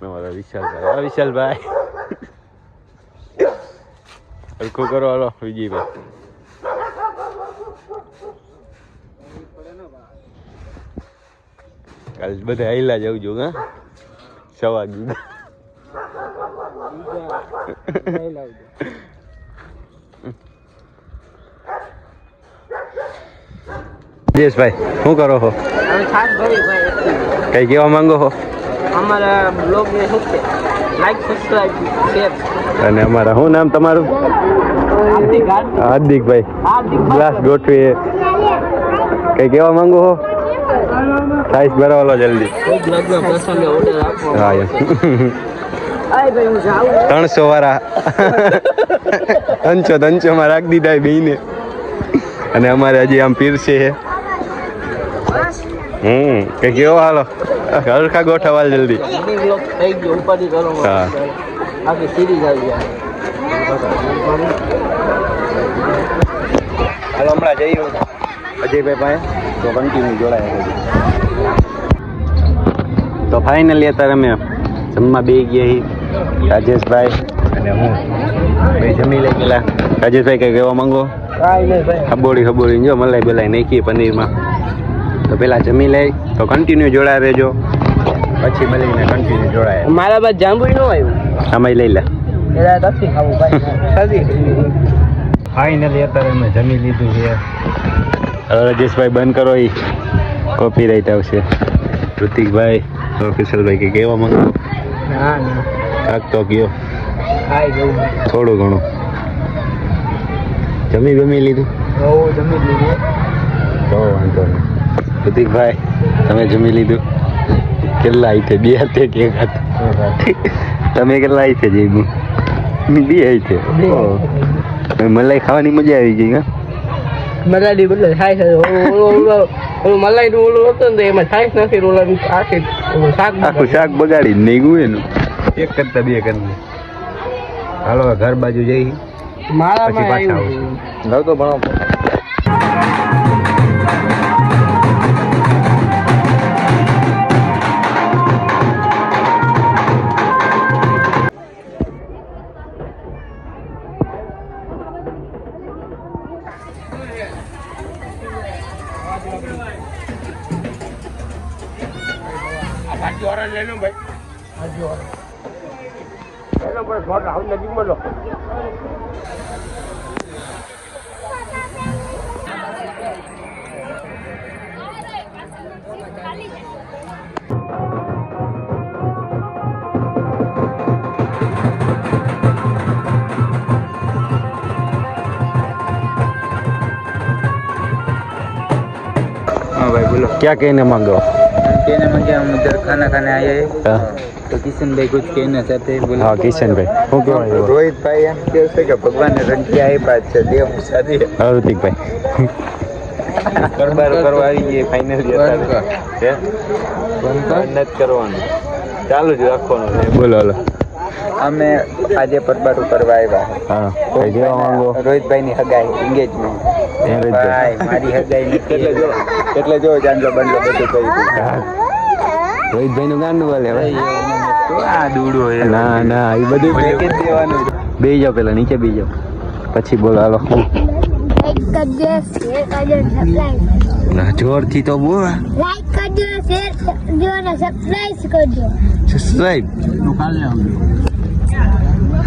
અમારા વિશાલભાઈ હા વિશાલભાઈ હરખું કરો હાલો વિજયભાઈ કાલ બધા આયલા જવું છું હા સવા ગીધા દિનેશભાઈ શું કરો છો કઈ કહેવા માંગો છો અમારા બ્લોગને શું છે? લાઈક સબસ્ક્રાઇબ શેર અને અમારા શું નામ તમારું? હાર્દિકભાઈ ગ્લાસ ગોઠવીએ. કઈ કહેવા માંગો હો? સાઈઝ ભરાવાલો જલ્દી. ત્રણસો વાળા. ત્રણસો માં રાખી દીધા બેને અને અમારે હજી આમ પીરસે હે. હમ કઈ કેવો હાલો? હરખા ગોઠવાલ જલ્દી. થઈ ગયો ઉપાધિ કરો હા. આખી સિરીઝ આવી હાલો હમણાં જઈ અજયભાઈ પાસે. તો કન્ટિન્યુ જોડાયા તો ફાઇનલી અત્યારે અમે જમવા બે ગયા રાજેશભાઈ અને હું. બે જમી લઈ ગયેલા. રાજેશભાઈ કઈ કહેવા માંગો? કાંઈ નહીં ભાઈ. ખબોડી ખબોડી જો મલાઈ બલાઈ નાખીએ પનીરમાં. તો પેલા જમી લઈ તો કન્ટિન્યુ જોડાય રહેજો. પછી મળીને કન્ટિન્યુ જોડાય. મારા બાદ જાંબુ ન આવ્યું સમય લઈ લે. ફાઈનલી નથી ખાવું ભાઈ. સદી ફાઇનલી અત્યારે અમે જમી લીધું છે. હવે રાજેશભાઈ બંધ કરો એ કોપી રાઈટ આવશે. ઋતિકભાઈ ઓફિસરભાઈ કે કહેવા માંગો? ના ના. કાક તો કયો થોડું ઘણું. જમી બમી લીધું? જમી લીધું. તો વાંધો નહીં. ઋતિકભાઈ તમે જમી લીધું. કેટલા આવી છે? બે હાથે કે તમે કેટલા આવી છે જઈમું બે આવી છે. મલાઈ ખાવાની મજા આવી ગઈ હા? મલાઈ બદલે થાય છે. ઓલું ઓલું ઓલું મલાઈ નું ઓલું હતું ને એમાં થાય નથી ઓલા આખી શાક આખું શાક બગાડી નહીં ગયું એનું. એક કરતા બે કરતા હાલો ઘર બાજુ જઈ. મારા પછી પાછા આવશું. તો ભણો. હાજી ઓરા લેનો ભાઈ. ભાઈ બોલો. ક્યાં કહીને માંગો? कहने में क्या हम उधर खाना खाने आए हैं हाँ। तो किशन भाई कुछ कहना चाहते हैं बोलो હા કિશનભાઈ શું કહેવાય રોહિતભાઈ એમ કહે છે કે ભગવાને રંગી આપ્યા છે દેવ સારી હા ઋતિકભાઈ ગરબાર કરવા આવી ગઈ ફાઇનલી અત્યારે નથી કરવાનું ચાલુ જ રાખવાનું છે બોલો હાલો અમે આજે પરબારું કરવા આવ્યા હા કઈ કહેવા માંગો રોહિતભાઈ ની હગાઈ એંગેજમેન્ટ Marriage ભાઈ મારી હગાઈ એટલે જો એટલે જો જાંજો બંડલો બધું કરી રોહિતભાઈ નું ગાંડું વાલે આ દૂડો ના ના એ બધું દેવાનું? બે જાઓ પેલા નીચે બે જાઓ પછી બોલો હાલો. જોરથી તો બોલ. લાઈક કરજો શેર કરજો અને સબસ્ક્રાઇબ કરજો. સબસ્ક્રાઇબ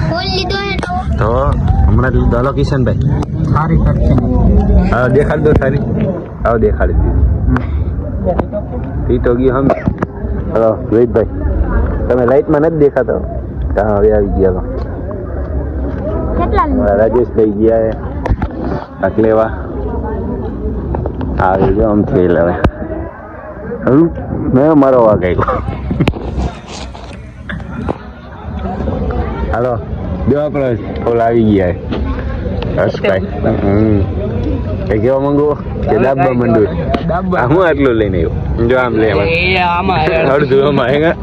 ફોન લીધો તો તો હમણાં લીધો. હાલો કિશનભાઈ. સારી કરશે હા દેખાડી દો સારી. આવો દેખાડી દીધી ઈ તો ગયો હમ. હલો રોહિતભાઈ તમે લાઈટમાં નથી દેખાતો? હા હવે આવી ગયા તો રાજેશભાઈ ગયા અકલેવા લેવા. આવી ગયો આમ થઈ હવે. મેં મારો વાગ આવ્યો હાલો બે આપણે ફૂલ આવી ગયા હર્ષભાઈ હમ એ કેવા માંગુ? કે દાબા મંડુ આ હું આટલું લઈને આવ્યો? જો આમ લે આમાં. એ આમાં અડધું આમાં હે?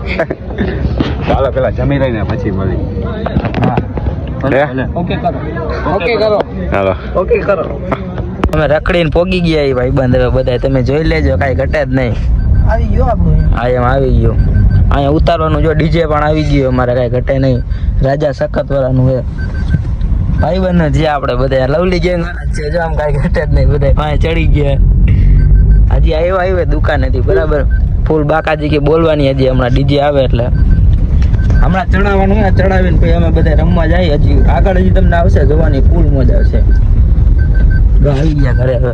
ચાલો પેલા જમી રહીને પછી મળી. ઓકે કરો. ઓકે કરો. હાલો. ઓકે કરો. અમે રખડીને પોગી ગયા એ ભાઈ બંધ. હવે બધા તમે જોઈ લેજો કાંઈ ઘટે જ નહીં. આવી ગયો હા એમ આવી ગયો. અહીંયા ઉતારવાનું જો ડીજે પણ આવી ગયો અમારે કાંઈ ઘટે નહીં. રાજા સખત વાળાનું ભાઈ બંધ છે આપણે બધા લવલી ગેંગ છે. જો આમ કાંઈ ઘટે જ નહીં બધા પાસે ચડી ગયા. હજી આવ્યો આવ્યો દુકાન હતી બરાબર? ફૂલ બાકાજી કે બોલવાની હજી હમણાં ડીજે આવે એટલે. હમણાં ચડાવવાનું હોય ચડાવીને પછી અમે બધા રમવા જાય હજી. આગળ હજી તમને આવશે, જોવાની ફૂલ મજા આવશે. આવી ગયા ઘરે હવે.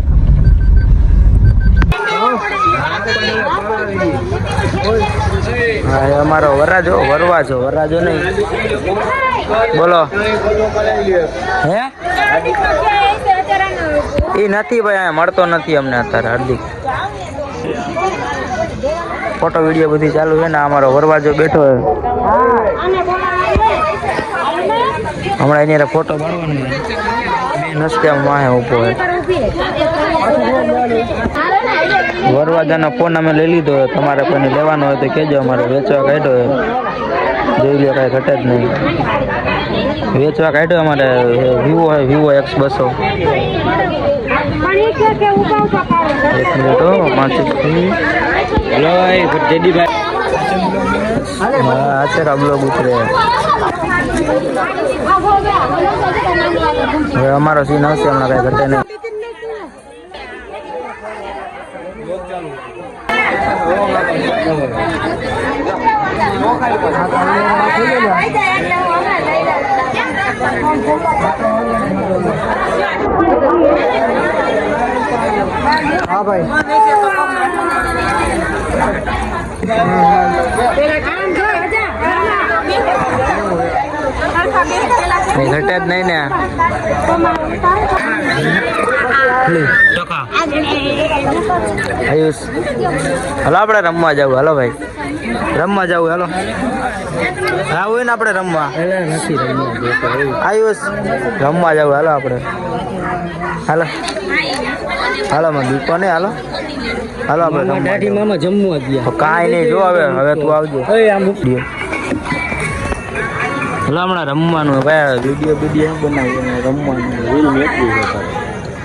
હા અમારો વરરાજો, વરવાજો, વરરાજો નહીં. બોલો. હે? એ નથી ભાઈ અહીંયા મળતો નથી અમને અત્યારે, હાર્દિક. ફોટો, વીડિયો બધી ચાલુ છે ને અમારો વરવાજો બેઠો છે. હમણાં એની ફોટો પાડવાનો નસ્તે વાહે ઊભો છે. વરવાજાનો ફોન અમે લઈ લીધો હોય તમારે કોઈને લેવાનો હોય તો કહેજો અમારે વેચવા કાઢ્યો હોય. જોઈ લો કાંઈ ઘટે જ નહીં. વેચવા કાઢ્યો અમારે વિવો હોય વિવો એક્સ બસો. એક મિનિટ હો પાંચ હા બ્લોગ ઉતરે. હવે અમારો સીન આવશે હમણાં કાંઈ ઘટે નહીં. કઈ ઘટે જ નહીં ને આયુષ હલો આપણે રમવા જવું. હાલો ભાઈ. રમવા જવું હાલો. હા હોય ને આપણે રમવા. આયુષ રમવા જવું. હાલો આપણે. હાલો. હાલો માં દીપો ને હાલો. હાલો આપણે મામા જમવા ગયા. કાંઈ નહીં જો હવે હવે તું આવજો. વીડિયો હલો હમણાં રમવાનું. ભાઈ વીડિયો વીડિયો બનાવી રમવાનું. રીલ તારે.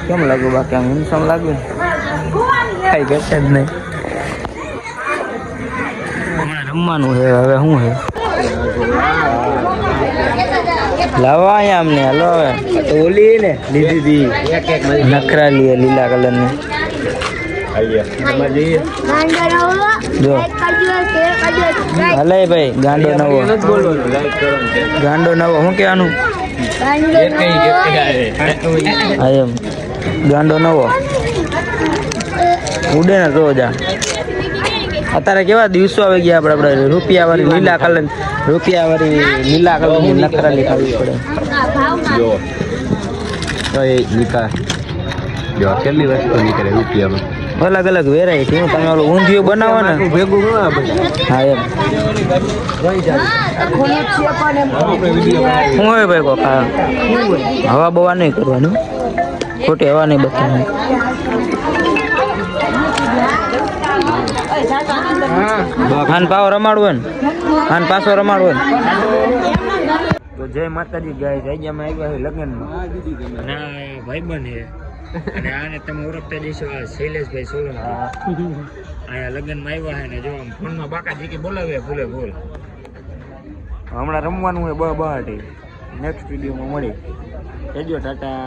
કેમ લાગ્યું બાકી આમ હિંસમ લાગ્યું? ને કાંઈ ઘટે જ નહીં. હમણાં રમવાનું છે હવે શું છે? લાવવા અહીંયા અમને હલો હવે. ઓલી ને લીધી હતી નખરા લીએ લીલા કલરની. જો. હલે ભાઈ ગાંડો નવો. ગાંડો નવો શું કહેવાનું? એમ. ગાંડો નવો? ઉડે ને તો જા. અત્યારે કેવા દિવસો આવી ગયા આપણે આપણે રૂપિયા વાળી લીલા કલર રૂપિયા વાળી લીલા કલરની નખરાલી ખાવી પડે. જો. તો એ નિકાલ જો કેટલી વસ્તુ નીકળે રૂપિયામાં? અલગ અલગ વેરાયટી હું તમે ઓલું ઊંધિયું બનાવો ને. ભેગું હા એમ. હું હોય ભાઈ કોકા હવા બવા નહીં કરવાનું. ખોટી હવા નહીં બતાવવાની હાન પાવ રમાડવો ને. આન પાછો રમાડવો તો જય માતાજી ગાય જગ્યામાં આવ્યા છે લગ્નમાં. ભાઈ બન હે અને આને તમે ઓળખતા જઈશો આ શૈલેષભાઈ સોલંકી. અહીંયા લગ્નમાં આવ્યા હે ને, જો આમ ફોનમાં બાકા જીકી બોલાવે, ભૂલે ભૂલ. હમણાં રમવાનું હોય બ બહાટી નેક્સ્ટ વિડીયોમાં મળી. કેજો ટાટા.